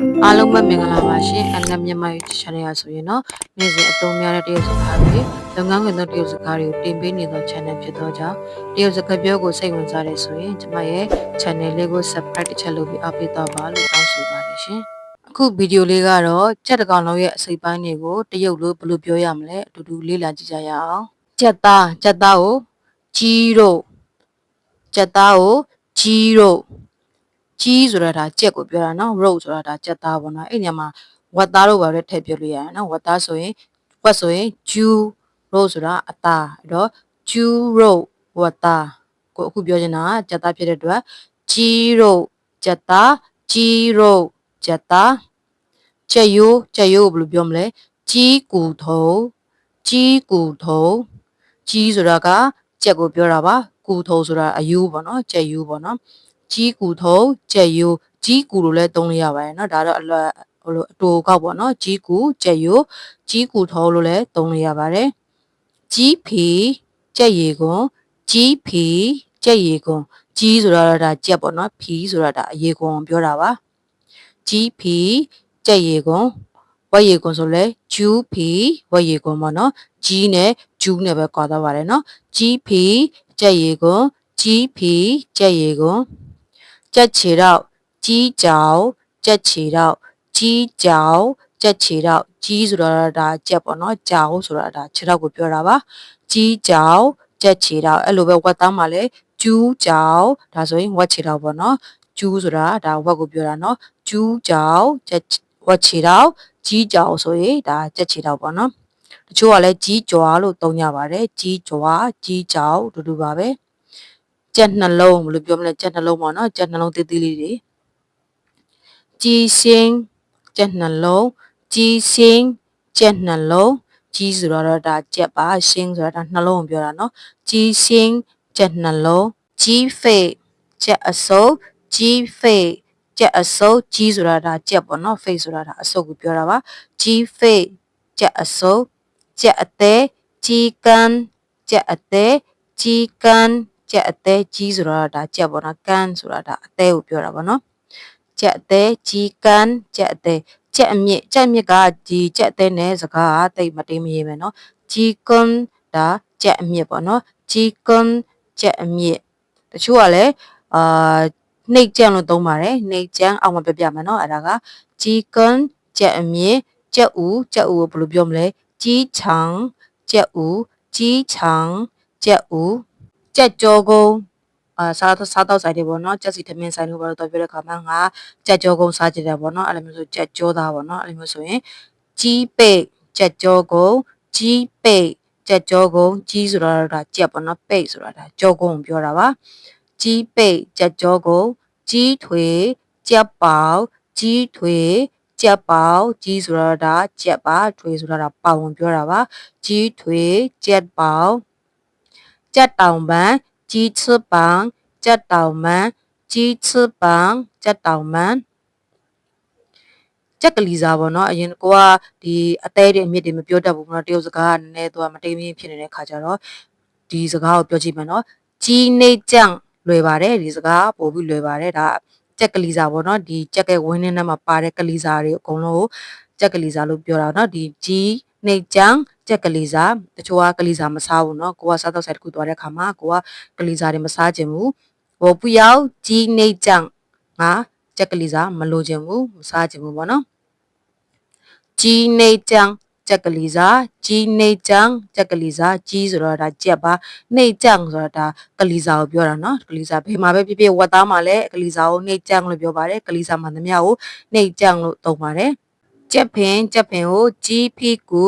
အားလုံးပဲမင်္ဂလာပါရှင်အလမြန်မာ YouTube channel ရဆိုရင်တော့နေ့စဉ်အသုံးများတဲ့တရုတ်စကားတွေလုပ်ငန်းခွင်သောတရုတ်စကားတွေကိုတင်ပေးနေသော channel ဖြစ်သောကြောင့်တရုတ်စကားပြောကိုစိတ်ဝင်စားတဲ့ဆိုရင်ကျွန်မရဲ့ channel လေးကို subscribe တစ်ချက်လုပ်ပြီးအားပေးတော့ပါလို့တောင်းဆိုပါတယ်ရှင်အခုဗီဒီယိုလေးကတော့ကြက်တကောင်လုံးရဲ့အစိပ်ပိုင်းတွေကိုတရုတ်လိုဘယ်လိုပြောရမလဲအတူတူလေ့လာကြည့်ကြရအောင်ကြက်သားကြက်သားကိုကြီးတို့ကြက်သားကိုကြီးတို့ ကြီးဆိုတာဒါကြက်ကိုပြောတာနော် road ဆိုတာဒါကြက်သားပေါ့နော်အဲ့ညမှာဝက်သားတို့ဘာလဲထည့်ပြောလို့ရတယ်နော်ဝက်သားဆိုရင်ဝက်ဆိုရင် jew road ဆိုတာအသားအဲ့တော့ jew road ဝက်သားကိုအခုပြောချင်တာကကြက်သားဖြစ်တဲ့အတွက် ကြီး road ကြက်သား ကြီး road ကြက်သားကြက်ရိုးကြက်ရိုးကိုဘယ်လိုပြောမလဲကြီးကူထုံကြီးကူထုံကြီးဆိုတာကကြက်ကိုပြောတာပါကူထုံဆိုတာအယိုးပေါ့နော်ကြက်ရိုးပေါ့နော် ကြီးကူထုံကြက်ရိုးကြီးကူလို့လည်းသုံးလို့ရပါတယ်เนาะဒါတော့အလွယ်ဟိုလိုအတူကောက်ပေါ့เนาะကြီးကူကြက်ရိုးကြီးကူထုံလို့လည်းသုံးလို့ရပါတယ်ကြီးဖီကြက်ရီကွန်ကြီးဖီကြက်ရီကွန်ကြီးဆိုတာတော့ဒါကြက်ပေါ့เนาะဖီဆိုတာဒါအရေကွန်ပြောတာပါကြီးဖီကြက်ရီကွန်ဝက်ရီကွန်ဆိုလဲဂျူးဖီဝက်ရီကွန်ပေါ့เนาะကြီးနဲ့ဂျူးနဲ့ပဲကွာသွားပါတယ်เนาะကြီးဖီကြက်ရီကွန်ကြီးဖီကြက်ရီကွန် ကြက်ချေတော့ကြီးကြောင်ကြက်ချေတော့ကြီးကြောင်ကြက်ချေတော့ကြီးဆိုတော့ဒါကြက်ပေါ့နော်ကြောင်ဆိုတာဒါခြေတော့ကိုပြောတာပါကြီးကြောင်ကြက်ချေတော့အဲ့လိုပဲဝက်သားမှာလဲကျူးကြောင်ဒါဆိုရင်ဝက်ချေတော့ပေါ့နော်ကျူးဆိုတာဒါဝက်ကိုပြောတာနော်ကျူးကြောင်ကြက်ဝက်ချေတော့ကြီးကြောင်ဆိုရင်ဒါကြက်ချေတော့ပေါ့နော်တချို့ကလည်းကြီးကြွားလို့သုံးကြပါတယ်ကြီးကြွားကြီးကြောင်တူတူပါပဲ ကြက်နှလုံးဘယ်လိုပြောမလဲကြက်နှလုံးပေါ့နော်ကြက်နှလုံးသေးသေးလေးတွေကြီးစင်းကြက်နှလုံးကြီးစင်းကြက်နှလုံးကြီးဆိုတော့ဒါကြက်ပါရှင်းဆိုတော့ဒါနှလုံးကိုပြောတာနော်ကြီးစင်းကြက်နှလုံးကြီးဖေးကြက်အစုပ်ကြီးဖေးကြက်အစုပ်ကြီးဆိုတာဒါကြက်ပေါ့နော်ဖေးဆိုတာဒါအစုပ်ကိုပြောတာပါကြီးဖေးကြက်အစုပ်ကြက်အသေးကြီးကန်းကြက်အသေးကြီးကန်း ကြက်အသေးကြီးဆိုတော့ဒါကြက်ပေါ့နော်ကန်းဆိုတာဒါအသေးကိုပြောတာပေါ့နော်ကြက်အသေးကြီးကန်းကြက်အသေးကြက်အမြင့်ကြက်အမြင့်ကဒီကြက်အသေးနဲ့စကားကတိတ်မတိမ်မရေမယ်နော်ကြီးကွန်းဒါကြက်အမြင့်ပေါ့နော်ကြီးကွန်းကြက်အမြင့်တချို့ကလည်းအာနှိတ်ကြံလို့သုံးပါတယ်နှိတ်ကြံအောင်မပြပြမယ်နော်အဲ့ဒါကကြီးကွန်းကြက်အမြင့်ကြက်ဦးကြက်ဦးကိုဘယ်လိုပြောမလဲကြီးချောင်ကြက်ဦးကြီးချောင်ကြက်ဦး ကြက်ကြောကုန်းအာစားစားတော့ဆိုင်တွေပေါ့နော်ကြက်စီထမင်းဆိုင်တို့ဘာလို့တော့ပြောတဲ့ခါမှာငါကြက်ကြောကုန်းစားကြတယ်ပေါ့နော်အဲ့လိုမျိုးဆိုကြက်ကြောသားပေါ့နော်အဲ့လိုမျိုးဆိုရင်ကြီးပိတ်ကြက်ကြောကုန်းကြီးပိတ်ကြက်ကြောကုန်းကြီးဆိုတော့ဒါကြက်ပေါ့နော်ပိတ်ဆိုတာဒါကြောကုန်းကိုပြောတာပါကြီးပိတ်ကြက်ကြောကုန်းကြီးထွေကြက်ပေါကြီးထွေကြက်ပေါကြီးဆိုတော့ဒါကြက်ပါထွေဆိုတော့ဒါပေါဝင်ပြောတာပါကြီးထွေကြက်ပေါ ကြက်တောင်ပန်ကြီးချစ်ပန်ကြက်တောင်မန်ကြီးချစ်ပန်ကြက်တောင်မန်ကြက်ကလေးစားပေါ့နော်အရင်ကွာဒီအသေးတွေအမြင့်တွေမပြောတတ်ဘူးပေါ့နော်တရုတ်စကားကနည်းနည်းသူကမတိမ်မင်းဖြစ်နေတဲ့ခါကျတော့ဒီစကားကိုပြောကြည့်မယ်နော်ကြီးနေကြံလွယ်ပါတယ်ဒီစကားပို့ပြီးလွယ်ပါတယ်ဒါကြက်ကလေးစားပေါ့နော်ဒီကြက်ကဝင်းနေထဲမှာပါတဲ့ကလေးစားတွေအကုန်လုံးကိုကြက်ကလေးစားလို့ပြောတာနော်ဒီကြီးနေကြံ ကြက်ကလေးစားတချို့ကကလေးစားမစားဘူးเนาะကိုကစားတော့ဆိုင်တစ်ခုသွားတဲ့ခါမှာကိုကကလေးစားတွေမစားခြင်းဘူးဟိုပူရောက်ကြီးနေကြံငါကြက်ကလေးစားမလိုခြင်းဘူးမစားခြင်းဘူးပေါ့နော်ကြီးနေကြံကြက်ကလေးစားကြီးနေကြံကြက်ကလေးစားကြီးဆိုတော့ဒါကြက်ပါနေကြံဆိုတော့ဒါကလေးစားကိုပြောတာเนาะကလေးစားဘယ်မှာပဲဖြစ်ဖြစ်ဝတ်သားမှာလည်းကလေးစားကိုနေကြံလို့ပြောပါတယ်ကလေးစားမှသမျှကိုနေကြံလို့သုံးပါတယ်ကြက်ဖင်ကြက်ဖင်ကိုကြီးဖီကူ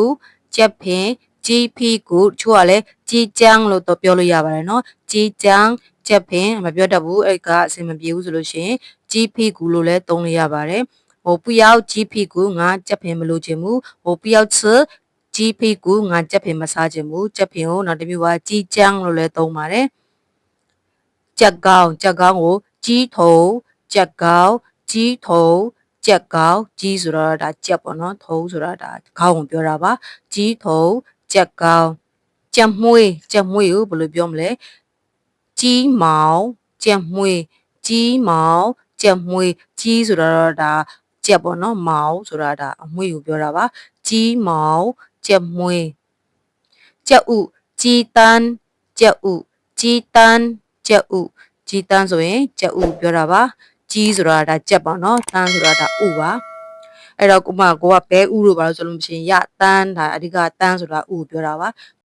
ကြက်ဖင်ကြီးဖီကူချို့ကလည်းကြီးကျန်းလို့တော့ပြောလို့ရပါတယ်နော်ကြီးကျန်းကြက်ဖင်မပြောတတ်ဘူးအဲ့ကအဆင်မပြေဘူးဆိုလို့ရှိရင်ကြီးဖီကူလို့လည်းသုံးလို့ရပါတယ်ဟိုပူရောက်ကြီးဖီကူငါကြက်ဖင်မလို့ခြင်းဘူးဟိုပူရောက်ချကြီးဖီကူငါကြက်ဖင်မစားခြင်းဘူးကြက်ဖင်ကိုနောက်တစ်မျိုးကကြီးကျန်းလို့လည်းသုံးပါတယ်ကြက်ကောင်းကြက်ကောင်းကိုကြီးထုံကြက်ကောင်းကြီးထုံ ကြက်ကောက်ကြီးဆိုတော့ဒါကြက်ပေါ့နော်ထုံးဆိုတော့ဒါခေါင်းကိုပြောတာပါကြီးထုံကြက်ကောက်ကြက်မွေးကြက်မွေးကိုဘယ်လိုပြောမလဲကြီးမောင်ကြက်မွေးကြီးမောင်ကြက်မွေးကြီးဆိုတော့ဒါကြက်ပေါ့နော်မောင်ဆိုတာဒါအမွှေးကိုပြောတာပါကြီးမောင်ကြက်မွေးကြက်ဥကြီးတန်းကြက်ဥကြီးတန်းကြက်ဥကြီးတန်းဆိုရင်ကြက်ဥပြောတာပါ ကြီးဆိုတာဒါကြက်ပေါ့နော်တန်းဆိုတာဒါဥပါအဲ့တော့ကိုမကိုကဘဲဥလို့ပါလို့ဆိုလို့မရှိရင်ရတန်းဒါအဓိကတန်းဆိုတာဥကိုပြောတာပါ